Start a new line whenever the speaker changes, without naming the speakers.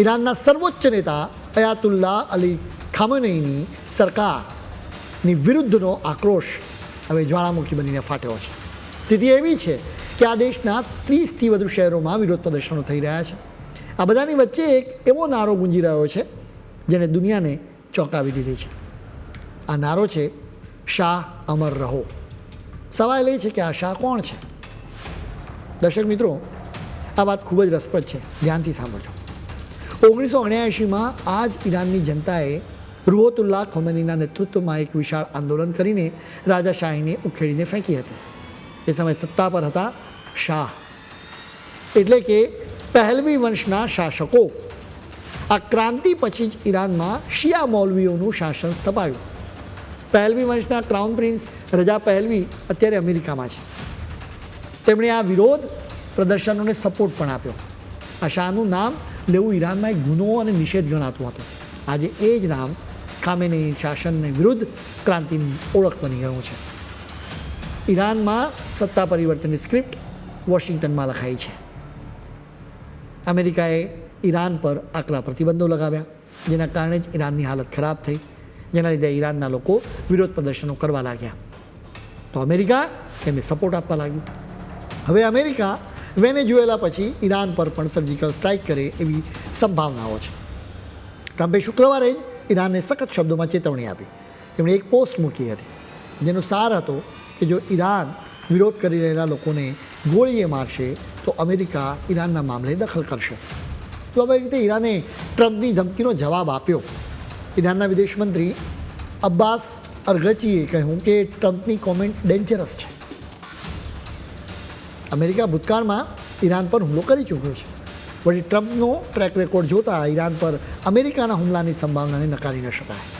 ઈરાનના સર્વોચ્ચ નેતા અયાતુલ્લા અલી ખામનેઈની સરકારની વિરુદ્ધનો આક્રોશ હવે જ્વાળામુખી બનીને ફાટ્યો છે સ્થિતિ એવી છે કે આ દેશના ત્રીસથી વધુ શહેરોમાં વિરોધ પ્રદર્શનો થઈ રહ્યા છે આ બધાની વચ્ચે એક એવો નારો ગુંજી રહ્યો છે જેણે દુનિયાને ચોંકાવી દીધી છે આ નારો છે શાહ અમર રહો સવાલ એ છે કે આ શાહ કોણ છે દર્શક મિત્રો આ વાત ખૂબ જ રસપ્રદ છે ધ્યાનથી સાંભળજો ઓગણીસો ઓગણ્યાએંશીમાં આ જ ઈરાનની જનતાએ રૂહોતુલ્લાહ ખોમેનીના નેતૃત્વમાં એક વિશાળ આંદોલન કરીને રાજાશાહીને ઉખેડીને ફેંકી હતી. એ સમયે સત્તા પર હતા શાહ. એટલે કે પહેલવી વંશના શાસકો. આ ક્રાંતિ પછી જ ઈરાનમાં શિયા મૌલવીઓનું શાસન સ્થપાયું. પહેલવી વંશના ક્રાઉન પ્રિન્સ રજા પહેલવી અત્યારે અમેરિકામાં છે. તેમણે આ વિરોધ પ્રદર્શનોને સપોર્ટ પણ આપ્યો. આ શાહનું નામ લેવું ઈરાનમાં એક ગુનો અને નિષેધ ગણાતું હતું. આજે એ જ નામ ખામેની શાસનને વિરુદ્ધ ક્રાંતિની ઓળખ બની ગયું છે. ઈરાનમાં સત્તા પરિવર્તનની સ્ક્રિપ્ટ વોશિંગ્ટનમાં લખાઈ છે. અમેરિકાએ ઈરાન પર આકરા પ્રતિબંધો લગાવ્યા, જેના કારણે જ ઈરાનની હાલત ખરાબ થઈ, જેના લીધે ઈરાનના લોકો વિરોધ પ્રદર્શનો કરવા લાગ્યા. તો અમેરિકા તેમને સપોર્ટ આપવા લાગ્યું. હવે અમેરિકા વેનેઝુએલા પછી ઈરાન પર પણ સર્જિકલ સ્ટ્રાઇક કરે એવી સંભાવનાઓ છે. ટ્રમ્પે શુક્રવારે જ ઈરાનને સખત શબ્દોમાં ચેતવણી આપી. તેમણે એક પોસ્ટ મૂકી હતી, જેનો સાર હતો કે જો ઈરાન વિરોધ કરી રહેલા લોકોને ગોળીએ મારશે, તો અમેરિકા ઈરાનના મામલે દખલ કરશે. સ્વાભાવિક રીતે ઈરાને ટ્રમ્પની ધમકીનો જવાબ આપ્યો. ઈરાનના વિદેશ મંત્રી અબ્બાસ અરગચીએ કહ્યું કે ટ્રમ્પની કોમેન્ટ ડેન્જરસ છે. અમેરિકા ભૂતકાળમાં ઈરાન પર હુમલો કરી ચૂક્યો છે. વળી ટ્રમ્પનો ટ્રેક રેકોર્ડ જોતા ઈરાન પર અમેરિકાના હુમલાની સંભાવનાને નકારી ન શકાય.